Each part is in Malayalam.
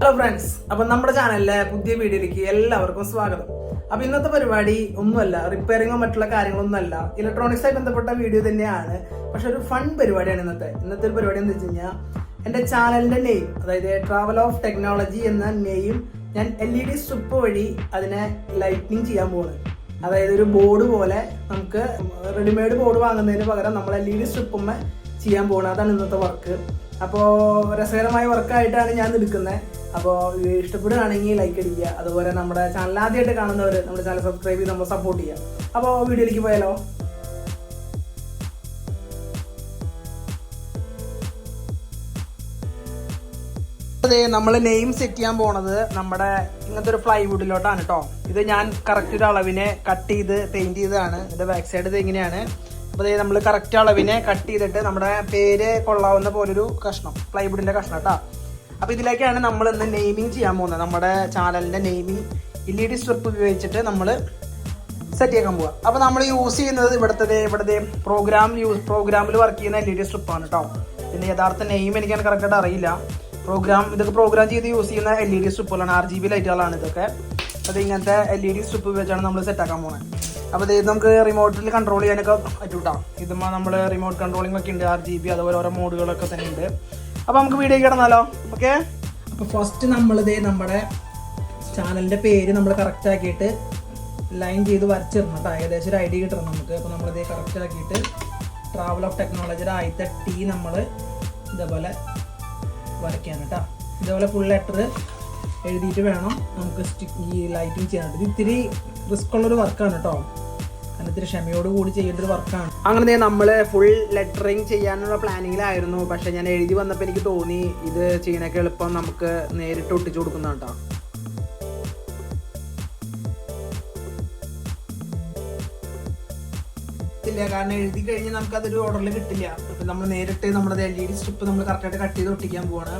ഹലോ ഫ്രണ്ട്സ് അപ്പൊ നമ്മുടെ ചാനലിലെ പുതിയ വീഡിയോയിലേക്ക് എല്ലാവർക്കും സ്വാഗതം. അപ്പൊ ഇന്നത്തെ പരിപാടി ഒന്നുമല്ല റിപ്പയറിങ്ങോ മറ്റുള്ള കാര്യങ്ങളൊന്നുമല്ല. ഇലക്ട്രോണിക്സ് ആയി ബന്ധപ്പെട്ട വീഡിയോ തന്നെയാണ്. പക്ഷെ ഒരു ഫൺ പരിപാടിയാണ് ഇന്നത്തെ. ഇന്നത്തെ ഒരു പരിപാടി എന്ന് വെച്ച് കഴിഞ്ഞാൽ എന്റെ ചാനലിന്റെ നെയിം അതായത് ട്രാവൽ ഓഫ് ടെക്നോളജി എന്ന നെയിം ഞാൻ എൽ ഇ ഡി സ്ട്രിപ്പ് വഴി അതിനെ ലൈറ്റിനിങ് ചെയ്യാൻ പോകുന്നത് അതായത് ഒരു ബോർഡ് പോലെ നമുക്ക് റെഡിമെയ്ഡ് ബോർഡ് വാങ്ങുന്നതിന് പകരം നമ്മൾ എൽ ഇ ഡി സ്ട്രിപ്പുമ്മ ചെയ്യാൻ പോകുന്നത് അതാണ് ഇന്നത്തെ വർക്ക് അപ്പോൾ രസകരമായ വർക്കായിട്ടാണ് ഞാൻ എടുക്കുന്നത് അപ്പോൾ ഇഷ്ടപ്പെടുകയാണെങ്കിൽ ലൈക്ക് അടിക്കുക. അതുപോലെ നമ്മുടെ ചാനൽ ആദ്യമായിട്ട് കാണുന്നവർ നമ്മുടെ ചാനൽ സബ്സ്ക്രൈബ് ചെയ്ത് നമ്മൾ സപ്പോർട്ട് ചെയ്യുക. അപ്പോൾ വീഡിയോയിലേക്ക് പോയാലോ? അതെ നമ്മൾ നെയിം സെറ്റ് ചെയ്യാൻ പോണത് നമ്മുടെ ഇങ്ങനത്തെ ഒരു ഫ്ലൈവുഡിലോട്ടാണ് കേട്ടോ ഇത് ഞാൻ കറക്റ്റ് ഒരു അളവിനെ കട്ട് ചെയ്ത് പെയിന്റ് ചെയ്തതാണ്. ഇതിന്റെ ബാക്ക് സൈഡ് ഇത് ഇങ്ങനെയാണ്. അപ്പോൾ നമ്മൾ കറക്റ്റ് അളവിനെ കട്ട് ചെയ്തിട്ട് നമ്മുടെ പേര് കൊള്ളാവുന്ന പോലൊരു കഷ്ണം പ്ലൈവുഡിന്റെ കഷ്ണം കേട്ടോ അപ്പോൾ ഇതിലേക്കാണ് നമ്മൾ ഇന്ന് നെയിമിങ് ചെയ്യാൻ പോകുന്നത്. നമ്മുടെ ചാനലിന്റെ naming L E D strip ഉപയോഗിച്ചിട്ട് നമ്മൾ സെറ്റ് ചെയ്യാൻ പോവുക അപ്പോൾ നമ്മൾ യൂസ് ചെയ്യുന്നത് ഇവിടുത്തെ ഇവിടുത്തെ പ്രോഗ്രാം യൂസ് പ്രോഗ്രാമിൽ വർക്ക് ചെയ്യുന്ന എൽ ഇ ഡി സ്ട്രിപ്പാണ് കേട്ടോ പിന്നെ യഥാർത്ഥ നെയിം എനിക്ക് കറക്റ്റായിട്ട് അറിയില്ല. പ്രോഗ്രാം ഇതൊക്കെ പ്രോഗ്രാം ചെയ്ത് യൂസ് ചെയ്യുന്ന എൽ ഇ ഡി സ്ട്രിപ്പുകളാണ് ആർ ജി ബി ലൈറ്റുകളാണ് ഇതൊക്കെ. അത് ഇങ്ങനത്തെ എൽ ഇ ഡി സ്ട്രിപ്പ് വെച്ചാണ് നമ്മൾ സെറ്റാക്കാൻ പോകുന്നത് അപ്പോൾ ഇത് നമുക്ക് റിമോട്ടിൽ കൺട്രോൾ ചെയ്യാനൊക്കെ പറ്റൂട്ടാ. ഇതുമ്പോൾ നമ്മൾ റിമോട്ട് കൺട്രോളിംഗ് ഒക്കെ ഉണ്ട് ആർ ജി ബി അതുപോലെ ഓരോ മോഡുകളൊക്കെ തന്നെ ഉണ്ട്. അപ്പോൾ നമുക്ക് വീഡിയോ കിടന്നാലോ? ഓക്കെ അപ്പോൾ ഫസ്റ്റ് നമ്മളിത് നമ്മുടെ ചാനലിന്റെ പേര് നമ്മൾ കറക്റ്റ് ആക്കിയിട്ട് ലൈൻ ചെയ്ത് വരച്ചിടണം കേട്ടോ. ഏകദേശം ഒരു ഐഡിയ കിട്ടണം നമുക്ക്. അപ്പോൾ നമ്മളിത് കറക്റ്റ് ആക്കിയിട്ട് ട്രാവൽ ഓഫ് ടെക്നോളജിയുടെ ആദ്യത്തെ ടീ നമ്മൾ ഇതേപോലെ വരയ്ക്കാൻ കേട്ടോ. ഇതേപോലെ ഫുൾ ലെറ്റർ എഴുതിയിട്ട് വേണം നമുക്ക് സ്റ്റിക്ക് ഈ ലൈറ്റിംഗ് ചെയ്യാനായിട്ട്. ഇത് ഇത്തിരി റിസ്ക് ഉള്ളൊരു വർക്കാണ് കേട്ടോ കാരണം ക്ഷമയോട് കൂടി ചെയ്യേണ്ട ഒരു വർക്കാണ് അങ്ങനെ നമ്മൾ ഫുൾ ലെറ്ററിങ് ചെയ്യാനുള്ള പ്ലാനിങ്ങിലായിരുന്നു പക്ഷെ ഞാൻ എഴുതി വന്നപ്പോൾ എനിക്ക് തോന്നി ഇത് ചെയ്യണൊക്കെ എളുപ്പം നമുക്ക് നേരിട്ട് ഒട്ടിച്ചു കൊടുക്കുന്നതാണ് കേട്ടോ കിട്ടില്ല. കാരണം എഴുതി കഴിഞ്ഞ് നമുക്ക് അതൊരു ഓർഡറിൽ കിട്ടില്ല. അപ്പം നമ്മൾ നേരിട്ട് നമ്മുടെ എൽ ഇ ഡി സ്ട്രിപ്പ് നമ്മൾ കറക്റ്റായിട്ട് കട്ട് ചെയ്ത് ഒട്ടിക്കാൻ പോവാണ്.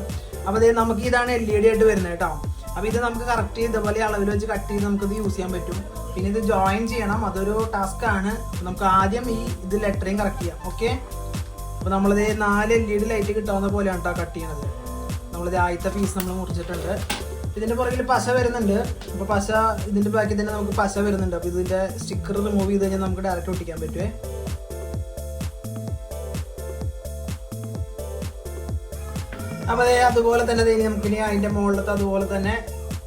അപ്പോൾ അതേ നമുക്ക് ഇതാണ് എൽ ഇ ഡി ആയിട്ട് വരുന്നത് കേട്ടോ. അപ്പോൾ ഇത് നമുക്ക് കറക്റ്റ് ഇതേപോലെ അളവിൽ വെച്ച് കട്ട് ചെയ്ത് നമുക്കിത് യൂസ് ചെയ്യാൻ പറ്റും. പിന്നെ ഇത് ജോയിൻ ചെയ്യണം. അതൊരു ടാസ്ക് ആണ്. നമുക്ക് ആദ്യം ഈ ഇത് ലെറ്ററിങ് കറക്റ്റ് ചെയ്യാം. ഓക്കെ അപ്പോൾ നമ്മളിത് നാല് എൽ ഇ ഡി ലൈറ്റ് കിട്ടാവുന്ന പോലെയാണ് കേട്ടോ കട്ട് ചെയ്യണത്. നമ്മളിത് ആദ്യത്തെ പീസ് നമ്മൾ മുറിച്ചിട്ടുണ്ട്. ഇതിന്റെ പുറകിൽ പശ വരുന്നുണ്ട്. അപ്പൊ പശ ഇതിന്റെ ബാക്കിൽ തന്നെ നമുക്ക് പശ വരുന്നുണ്ട്. അപ്പൊ ഇതിന്റെ സ്റ്റിക്കർ റിമൂവ് ചെയ്ത് കഴിഞ്ഞാൽ നമുക്ക് ഡയറക്റ്റ് ഒട്ടിക്കാൻ പറ്റുമേ അപ്പൊ അതെ അതുപോലെ തന്നെ ദേ നമുക്കിനി അതിന്റെ മുകളിലത്തെ അതുപോലെ തന്നെ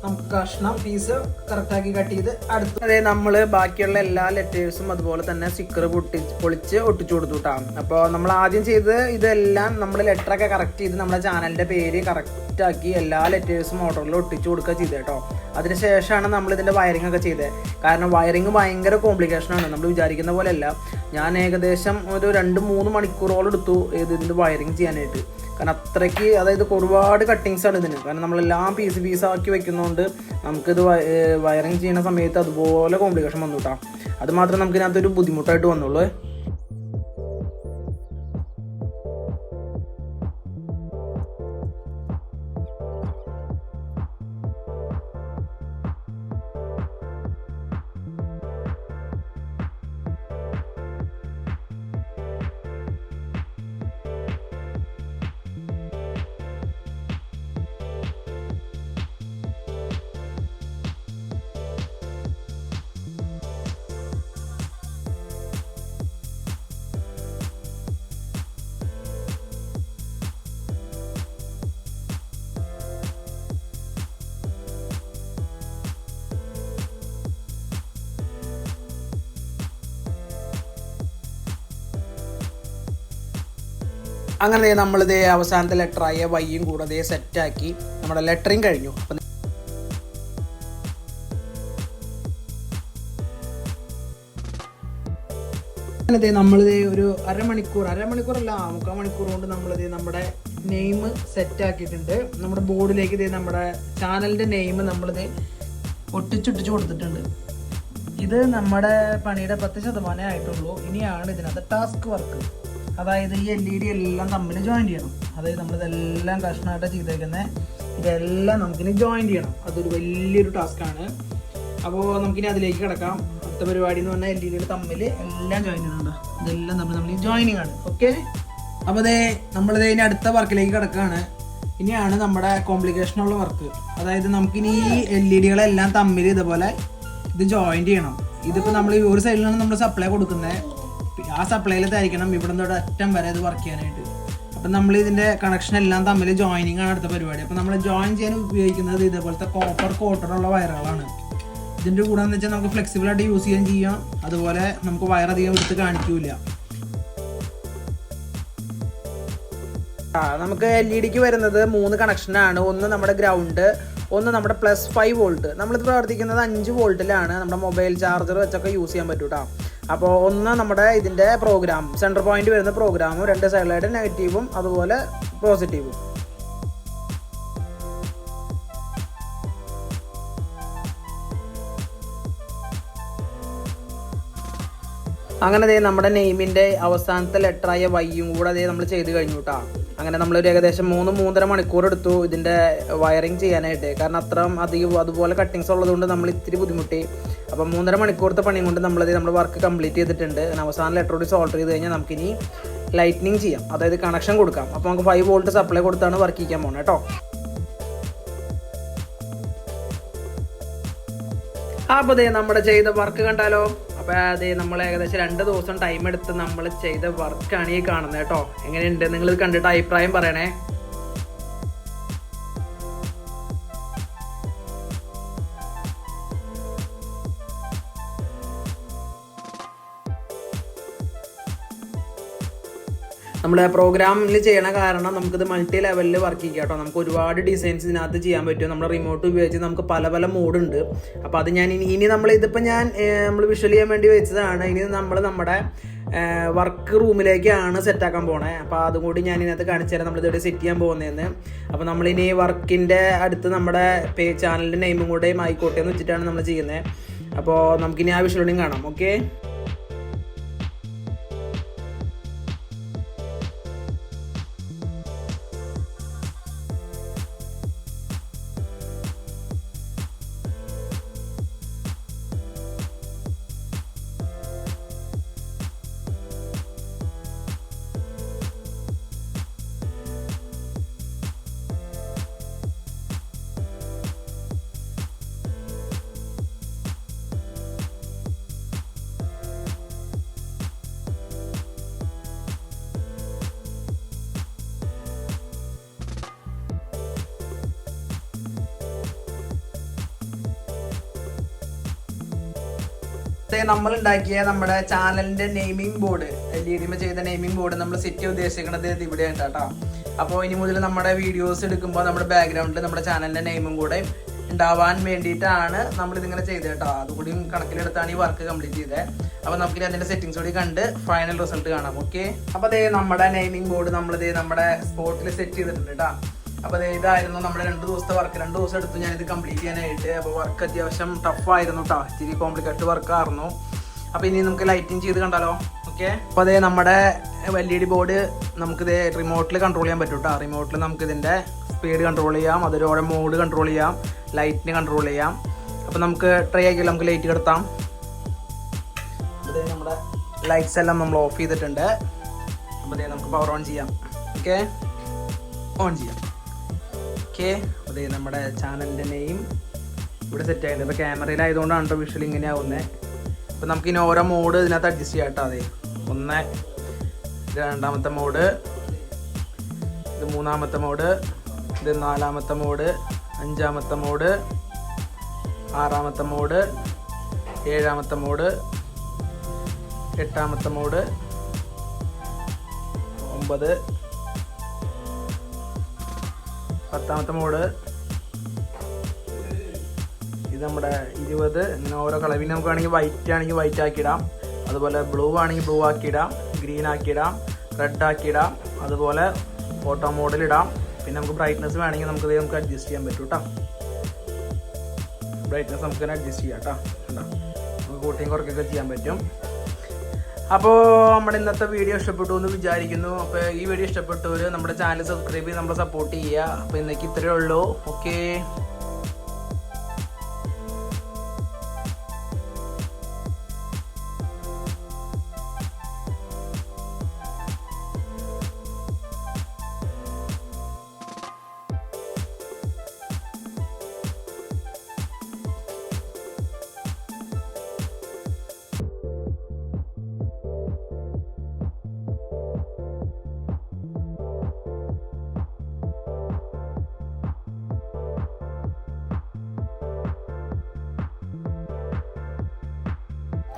നമുക്ക് കഷ്ണം പീസ് കറക്റ്റ് ആക്കി കട്ട് ചെയ്ത് അടുത്ത് അതെ നമ്മൾ ബാക്കിയുള്ള എല്ലാ ലെറ്റേഴ്സും അതുപോലെ തന്നെ സ്റ്റിക്കർ പൊട്ടി പൊളിച്ച് ഒട്ടിച്ചു കൊടുത്തു കേട്ടോ അപ്പോൾ നമ്മൾ ആദ്യം ചെയ്ത് ഇതെല്ലാം നമ്മൾ ലെറ്ററൊക്കെ കറക്റ്റ് ചെയ്ത് നമ്മുടെ ചാനലിന്റെ പേര് കറക്റ്റ് ആക്കി എല്ലാ ലെറ്റേഴ്സും മോട്ടറിൽ ഒട്ടിച്ചു കൊടുക്കുക ചെയ്തത് കേട്ടോ അതിനുശേഷമാണ് നമ്മൾ ഇതിന്റെ വയറിംഗ് ഒക്കെ ചെയ്തത് കാരണം വയറിംഗ് ഭയങ്കര കോംപ്ലിക്കേഷൻ ആണ്. നമ്മൾ വിചാരിക്കുന്ന പോലെയല്ല. ഞാൻ ഏകദേശം ഒരു രണ്ട് മൂന്ന് മണിക്കൂറോളം എടുത്തു ഇത് ഇതിന്റെ വയറിംഗ് ചെയ്യാനായിട്ട്. കാരണം അത്രയ്ക്ക് അതായത് ഒരുപാട് കട്ടിങ്സ് ആണ് ഇതിന്. കാരണം നമ്മളെല്ലാം പീസ് പീസ് ആക്കി വെക്കുന്നതുകൊണ്ട് നമുക്കിത് വയറിംഗ് ചെയ്യുന്ന സമയത്ത് അതുപോലെ കോംപ്ലിക്കേഷൻ വന്നു കേട്ടോ അത് മാത്രമേ നമുക്ക് ബുദ്ധിമുട്ടായിട്ട് വന്നുള്ളൂ. അങ്ങനെ നമ്മളിത് അവസാനത്തെ ലെറ്ററായ വൈയും കൂടെ സെറ്റാക്കി നമ്മുടെ ലെറ്ററിങ് കഴിഞ്ഞു. അപ്പം അങ്ങനത്തെ നമ്മളിത് ഒരു അരമണിക്കൂർ അരമണിക്കൂറല്ല മുക്കാൽ മണിക്കൂർ കൊണ്ട് നമ്മളിത് നമ്മുടെ നെയിം സെറ്റ് ആക്കിയിട്ടുണ്ട്. നമ്മുടെ ബോർഡിലേക്ക് ഇത് നമ്മുടെ ചാനലിന്റെ നെയിം നമ്മളിത് ഒട്ടിച്ചൊട്ടിച്ച് കൊടുത്തിട്ടുണ്ട്. ഇത് നമ്മുടെ പണിയുടെ പത്ത് ശതമാനമേ ആയിട്ടുള്ളൂ. ഇനിയാണ് ഇതിനകത്ത് ടാസ്ക് വർക്ക് അതായത് ഈ എൽ ഇ ഡി എല്ലാം തമ്മിൽ ജോയിൻ ചെയ്യണം. അതായത് നമ്മളിതെല്ലാം കഷ്ണമായിട്ട് ചെയ്തേക്കുന്നത് ഇതെല്ലാം നമുക്കിനി ജോയിൻ ചെയ്യണം. അതൊരു വലിയൊരു ടാസ്ക്കാണ് അപ്പോൾ നമുക്കിനി അതിലേക്ക് കിടക്കാം. അടുത്ത പരിപാടി എന്ന് പറഞ്ഞാൽ എൽ ഇ ഡികൾ തമ്മിൽ എല്ലാം ജോയിൻ ചെയ്യണം ഇതെല്ലാം തമ്മിൽ നമ്മൾ ജോയിനിങ് ആണ്. ഓക്കെ അപ്പോൾ അതേ നമ്മളിത് ഇനി അടുത്ത വർക്കിലേക്ക് കിടക്കുകയാണ് ഇനിയാണ് നമ്മുടെ കോംപ്ലിക്കേഷനുള്ള വർക്ക് അതായത് നമുക്കിനി ഈ എൽ ഇ ഡികളെല്ലാം തമ്മിൽ ഇതുപോലെ ഇത് ജോയിൻ ചെയ്യണം. ഇതിപ്പോൾ നമ്മൾ ഒരു സൈഡിലാണ് നമ്മൾ സപ്ലൈ കൊടുക്കുന്നത് ആ സപ്ലൈയിലത്തായിരിക്കണം ഇവിടെ നിന്ന് അറ്റം വരെ ഇത് വർക്ക് ചെയ്യാനായിട്ട്. അപ്പം നമ്മൾ ഇതിന്റെ കണക്ഷൻ എല്ലാം തമ്മിൽ ജോയിനിങ് ആണ് അടുത്ത പരിപാടി. അപ്പം നമ്മൾ ജോയിൻ ചെയ്യാൻ ഉപയോഗിക്കുന്നത് ഇതേപോലത്തെ കോപ്പർ കോട്ടറുള്ള വയറുകളാണ്. ഇതിന്റെ കൂടെ എന്ന് വെച്ചാൽ നമുക്ക് ഫ്ലെക്സിബിൾ ആയിട്ട് യൂസ് ചെയ്യാൻ ചെയ്യാം. അതുപോലെ നമുക്ക് വയർ അധികം എടുത്ത് കാണിക്കൂല ആ നമുക്ക് എൽ ഇ ഡിക്ക് വരുന്നത് മൂന്ന് കണക്ഷനാണ് ഒന്ന് നമ്മുടെ ഗ്രൗണ്ട് ഒന്ന് നമ്മുടെ പ്ലസ് ഫൈവ് വോൾട്ട് നമ്മളിത് പ്രവർത്തിക്കുന്നത് അഞ്ച് വോൾട്ടിലാണ് നമ്മുടെ മൊബൈൽ ചാർജർ വെച്ചൊക്കെ യൂസ് ചെയ്യാൻ പറ്റൂ കേട്ടോ അപ്പോൾ ഒന്ന് നമ്മുടെ ഇതിന്റെ പ്രോഗ്രാം സെന്റർ പോയിന്റ് വരുന്ന പ്രോഗ്രാമും രണ്ട് സൈഡിലായിട്ട് നെഗറ്റീവും അതുപോലെ പോസിറ്റീവും അങ്ങനെ അതേ നമ്മുടെ നെയിമിന്റെ അവസാനത്തെ ലെറ്ററായ വൈയും കൂടെ അതേ നമ്മൾ ചെയ്ത് കഴിഞ്ഞു കേട്ടോ അങ്ങനെ നമ്മളൊരു ഏകദേശം മൂന്ന് മൂന്നര മണിക്കൂർ എടുത്തു ഇതിന്റെ വയറിങ് ചെയ്യാനായിട്ട്. കാരണം അത്രയും അധികം അതുപോലെ കട്ടിങ്സ് ഉള്ളതുകൊണ്ട് നമ്മൾ ഇത്തിരി ബുദ്ധിമുട്ടി. അപ്പം മൂന്നര മണിക്കൂറത്തെ പണി കൊണ്ട് നമ്മളത് നമ്മൾ വർക്ക് കംപ്ലീറ്റ് ചെയ്തിട്ടുണ്ട്. അവസാനം കൂടി സോൾവ് ചെയ്ത് കഴിഞ്ഞാൽ നമുക്കിനി ലൈറ്റ്നിങ് ചെയ്യാം. അതായത് കണക്ഷൻ കൊടുക്കാം. അപ്പോൾ നമുക്ക് ഫൈവ് വോൾട്ട് സപ്ലൈ കൊടുത്താണ് വർക്ക് ചെയ്യാൻ പോകുന്നത് കേട്ടോ അപ്പോൾ ദേ നമ്മുടെ ചെയ്ത വർക്ക് കണ്ടാലോ? അപ്പോൾ അതെ നമ്മൾ ഏകദേശം രണ്ട് ദിവസം ടൈം എടുത്ത് നമ്മൾ ചെയ്ത വർക്കാണ് ഈ കാണുന്നത് കേട്ടോ എങ്ങനെയുണ്ട്? നിങ്ങൾ കണ്ടിട്ട് അഭിപ്രായം പറയണേ. നമ്മുടെ പ്രോഗ്രാമിൽ ചെയ്യണ കാരണം നമുക്കിത് മൾട്ടി ലെവലിൽ വർക്ക് ചെയ്യാം കേട്ടോ. നമുക്ക് ഒരുപാട് ഡിസൈൻസ് ഇതിനകത്ത് ചെയ്യാൻ പറ്റും. നമ്മുടെ റിമോട്ട് ഉപയോഗിച്ച് നമുക്ക് പല പല മോഡുണ്ട് അപ്പോൾ അത് ഞാൻ ഇനി ഇനി നമ്മൾ ഇതിപ്പോൾ ഞാൻ നമ്മൾ വിഷ്വൽ ചെയ്യാൻ വേണ്ടി വെച്ചതാണ്. ഇനി നമ്മൾ നമ്മുടെ വർക്ക് റൂമിലേക്കാണ് സെറ്റാക്കാൻ പോണേ. അപ്പോൾ അതും കൂടി ഞാൻ ഇതിനകത്ത് കാണിച്ചു തരാം. നമ്മളിതോടെ സെറ്റ് ചെയ്യാൻ പോകുന്നതെന്ന് അപ്പോൾ നമ്മളിനി വർക്കിന്റെ അടുത്ത് നമ്മുടെ പേ ചാനലിന്റെ നെയിമും കൂടെയും ആയിക്കോട്ടെ എന്ന് വെച്ചിട്ടാണ് നമ്മൾ ചെയ്യുന്നത് അപ്പോൾ നമുക്കിനി ആ വിഷ്വലിനും കാണാം. ഓക്കെ നമ്മൾ ഉണ്ടാക്കിയ നമ്മുടെ ചാനലിന്റെ നെയിമിംഗ് ബോർഡ് എൽ ഇ ഡിമ ചെയ്ത നെയിമിംഗ് ബോർഡ് നമ്മൾ സെറ്റ് ഉദ്ദേശിക്കുന്നത് ഇത് ഇവിടെയാണ് കേട്ടോ അപ്പോൾ ഇനി മുതൽ നമ്മുടെ വീഡിയോസ് എടുക്കുമ്പോൾ നമ്മുടെ ബാക്ക്ഗ്രൗണ്ടിൽ നമ്മുടെ ചാനലിന്റെ നെയിമും കൂടെ ഉണ്ടാവാൻ വേണ്ടിയിട്ടാണ് നമ്മൾ ഇതിങ്ങനെ ചെയ്തത് കേട്ടോ അതുകൂടി കണക്കിലെടുത്താണ് ഈ വർക്ക് കംപ്ലീറ്റ് ചെയ്തത് അപ്പോൾ നമുക്ക് അതിന്റെ സെറ്റിംഗ്സ് കൂടി കണ്ട് ഫൈനൽ റിസൾട്ട് കാണാം ഓക്കെ അപ്പോൾ അതേ നമ്മുടെ നെയിമിംഗ് ബോർഡ് നമ്മളിത് നമ്മുടെ സ്പോട്ടിൽ സെറ്റ് ചെയ്തിട്ടുണ്ട് കേട്ടോ അപ്പോൾ ഇതായിരുന്നു നമ്മുടെ രണ്ട് ദിവസത്തെ വർക്ക് രണ്ട് ദിവസം എടുത്തു ഞാൻ ഇത് കംപ്ലീറ്റ് ചെയ്യാനായിട്ട്. അപ്പോൾ വർക്ക് അത്യാവശ്യം ടഫ് ആയിരുന്നു കേട്ടോ ഇച്ചിരി കോംപ്ലിക്കേറ്റഡ് വർക്ക് ആയിരുന്നു. അപ്പോൾ ഇനി നമുക്ക് ലൈറ്റിംഗ് ചെയ്ത് കണ്ടാലോ? ഓക്കെ അപ്പോൾ അതേ നമ്മുടെ എൽ ഇ ഡി ബോർഡ് നമുക്കിത് റിമോട്ടിൽ കൺട്രോൾ ചെയ്യാൻ പറ്റും കേട്ടോ റിമോട്ടിൽ നമുക്ക് ഇതിന്റെ സ്പീഡ് കൺട്രോൾ ചെയ്യാം. അതിലൂടെ മോഡ് കൺട്രോൾ ചെയ്യാം. ലൈറ്റിനെ കൺട്രോൾ ചെയ്യാം. അപ്പോൾ നമുക്ക് ട്രൈ ആക്കിയാൽ നമുക്ക് ലൈറ്റ് കിടത്താം. അതേ നമ്മുടെ ലൈറ്റ്സ് എല്ലാം നമ്മൾ ഓഫ് ചെയ്തിട്ടുണ്ട്. അപ്പോൾ നമുക്ക് പവർ ഓൺ ചെയ്യാം. ഓക്കെ ഓൺ ചെയ്യാം. ഓക്കെ. അതെ നമ്മുടെ ചാനലിന്റെ നെയിം ഇവിടെ സെറ്റ് ആയിട്ടുണ്ട്. ഇപ്പോൾ ക്യാമറയിലായതുകൊണ്ടാണ് കേട്ടോ വിഷ്വൽ ഇങ്ങനെ ആവുന്നത് അപ്പോൾ നമുക്ക് ഇനി ഓരോ മോഡ് ഇതിനകത്ത് അഡ്ജസ്റ്റ് ചെയ്യാം കേട്ടോ. അതെ ഒന്ന് രണ്ടാമത്തെ മോഡ് ഇത് മൂന്നാമത്തെ മോഡ് ഇത് നാലാമത്തെ മോഡ് അഞ്ചാമത്തെ മോഡ് ആറാമത്തെ മോഡ് ഏഴാമത്തെ മോഡ് എട്ടാമത്തെ മോഡ് ഒമ്പത് പത്താമത്തെ മോഡ് ഇത് നമ്മുടെ ഇരുപത്. ഇങ്ങനെ ഓരോ പിന്നെ നമുക്ക് വേണമെങ്കിൽ വൈറ്റ് ആണെങ്കിൽ വൈറ്റ് ആക്കിയിടാം. അതുപോലെ ബ്ലൂ ആണെങ്കിൽ ബ്ലൂ ആക്കിയിടാം. ഗ്രീൻ ആക്കിയിടാം. റെഡ് ആക്കിയിടാം. അതുപോലെ ഓട്ടോ മോഡിൽ ഇടാം. പിന്നെ നമുക്ക് ബ്രൈറ്റ്നസ് വേണമെങ്കിൽ നമുക്ക് ഇത് നമുക്ക് അഡ്ജസ്റ്റ് ചെയ്യാൻ പറ്റും കേട്ടോ ബ്രൈറ്റ്നസ് നമുക്ക് തന്നെ അഡ്ജസ്റ്റ് ചെയ്യാം കേട്ടോ നമുക്ക് കൂട്ടിയും കുറക്കൊക്കെ ചെയ്യാൻ പറ്റും. അപ്പോൾ നമ്മുടെ ഇന്നത്തെ വീഡിയോ ഇഷ്ടപ്പെട്ടു എന്ന് വിചാരിക്കുന്നു. അപ്പോൾ ഈ വീഡിയോ ഇഷ്ടപ്പെട്ടവർ നമ്മുടെ ചാനൽ സബ്സ്ക്രൈബ് ചെയ്ത് നമ്മളെ സപ്പോർട്ട് ചെയ്യുക. അപ്പോൾ ഇന്നേക്ക് ഇത്രയേ ഉള്ളൂ. ഓക്കേ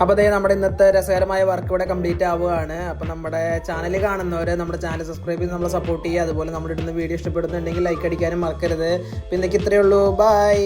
അപ്പോൾ അതേ നമ്മുടെ ഇന്നത്തെ രസകരമായ വർക്ക് ഇവിടെ കംപ്ലീറ്റ് ആവുകയാണ്. അപ്പോൾ നമ്മുടെ ചാനൽ കാണുന്നവർ നമ്മുടെ ചാനൽ സബ്സ്ക്രൈബ് ചെയ്ത് നമ്മളെ സപ്പോർട്ട് ചെയ്യുക. അതുപോലെ നമ്മുടെ ഇടുന്ന വീഡിയോ ഇഷ്ടപ്പെടുന്നുണ്ടെങ്കിൽ ലൈക്ക് അടിക്കാനും മറക്കരുത്. പിന്നെ ഇത്രയേ ഉള്ളൂ. ബൈ